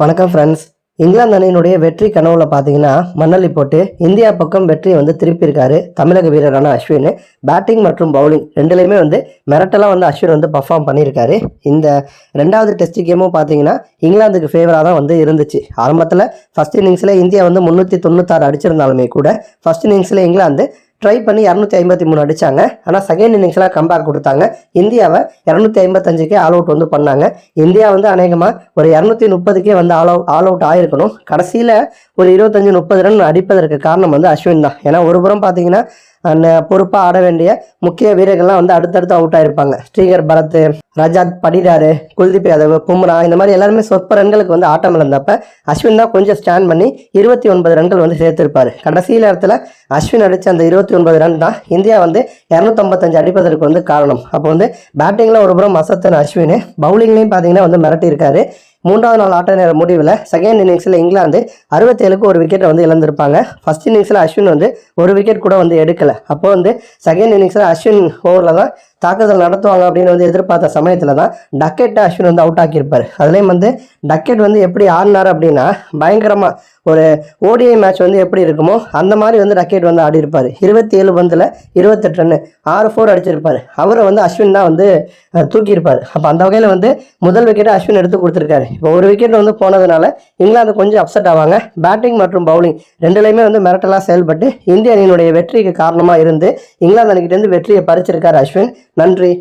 வணக்கம் ஃப்ரெண்ட்ஸ் இங்கிலாந்து அணியினுடைய வெற்றி கனவுல பார்த்தீங்கன்னா மண்ணள்ளி போட்டு இந்தியா பக்கம் வெற்றியை வந்து திருப்பியிருக்காரு தமிழக வீரரான அஸ்வின். பேட்டிங் மற்றும் பவுலிங் ரெண்டுலேயுமே வந்து மிரட்டலாக வந்து அஸ்வின் வந்து பர்ஃபார்ம் பண்ணியிருக்காரு. இந்த ரெண்டாவது டெஸ்ட் கேமும் பார்த்தீங்கன்னா இங்கிலாந்துக்கு ஃபேவராக தான் வந்து இருந்துச்சு. ஆரம்பத்தில் ஃபஸ்ட் இன்னிங்ஸில் இந்தியா வந்து முந்நூற்றி தொண்ணூத்தாறு அடிச்சிருந்தாலுமே கூட ஃபர்ஸ்ட் இன்னிங்ஸில் இங்கிலாந்து ட்ரை பண்ணி இரநூத்தி ஐம்பத்தி மூணு அடிச்சாங்க. ஆனால் செகண்ட் இன்னிங்ஸ்லாம் கம்பேக் கொடுத்தாங்க. இந்தியாவை இரநூத்தி ஐம்பத்தஞ்சுக்கே ஆல் அவுட் வந்து பண்ணாங்க. இந்தியா வந்து அநேகமாக ஒரு இரநூத்தி முப்பதுக்கே வந்து ஆல் அவுட் ஆல் அவுட் ஆகிருக்கணும் கடைசியில் ஒரு இருபத்தஞ்சு முப்பது ரன் அடிப்பதற்கு காரணம் வந்து அஸ்வின் தான். ஏன்னா ஒரு புறம் பார்த்தீங்கன்னா பொறுப்பாக ஆட வேண்டிய முக்கிய வீரர்கள்லாம் வந்து அடுத்தடுத்து அவுட் ஆயிருப்பாங்க. ஸ்ரீகர் பரத் ரஜாத் படிடாரு குல்தீப் யாதவ் பும்ரா இந்த மாதிரி எல்லாருமே சொற்ப ரன்களுக்கு வந்து ஆட்டம் இழந்தப்ப அஸ்வின் தான் கொஞ்சம் ஸ்டாண்ட் பண்ணி இருபத்தி ஒன்பது ரன்கள் வந்து சேர்த்திருப்பார். கடைசி நேரத்தில் அஸ்வின் அடித்த அந்த இருபத்தி ஒன்பது ரன் தான் இந்தியா வந்து இரநூத்தம்பத்தஞ்சு அடிப்பதற்கு வந்து காரணம். அப்போ வந்து பேட்டிங்கில் ஒரு புறம் அசத்தன் அஸ்வின் பவுலிங்லேயும் பார்த்தீங்கன்னா வந்து மிரட்டியிருக்காரு. மூன்றாவது நாள் ஆட்ட நேர முடிவில் செகண்ட் இன்னிங்ஸில் இங்கிலாந்து அறுபத்தேழுக்கு ஒரு விக்கெட்டை வந்து இழந்திருப்பாங்க. ஃபர்ஸ்ட் இன்னிங்ஸில் அஸ்வின் வந்து ஒரு விக்கெட் கூட வந்து எடுக்கலை. அப்போ வந்து செகண்ட் இன்னிங்ஸில் அஸ்வின் ஓவரில் தான் தாக்குதல் நடத்துவாங்க அப்படின்னு வந்து எதிர்பார்த்த சமயத்தில் தான் டக்கெட்டை அஸ்வின் வந்து அவுட் ஆக்கியிருப்பார். அதுலேயும் வந்து டக்கெட் வந்து எப்படி ஆடினார் அப்படின்னா பயங்கரமாக ஒரு ஓடிஐ மேட்ச் வந்து எப்படி இருக்குமோ அந்த மாதிரி வந்து டக்கெட் வந்து ஆடி இருப்பார் இருபத்தி ஏழு பந்தில் இருபத்தெட்டு ரன்னு ஆறு ஃபோர் அடிச்சிருப்பார். அவரை வந்து அஸ்வின் தான் வந்து தூக்கியிருப்பார். அப்போ அந்த வகையில் வந்து முதல் விக்கெட்டை அஸ்வின் எடுத்து கொடுத்துருக்காரு. இப்போ ஒரு விக்கெட் வந்து போனதுனால இங்கிலாந்து கொஞ்சம் அப்செட் ஆவாங்க. பேட்டிங் மற்றும் பவுலிங் ரெண்டுலையுமே வந்து மிரட்டலாக செயல்பட்டு இந்திய அணியினுடைய வெற்றிக்கு காரணமாக இருந்து இங்கிலாந்து அணிக்கிட்டேருந்து வெற்றியை பறிச்சிருக்கார் அஸ்வின். நன்றி.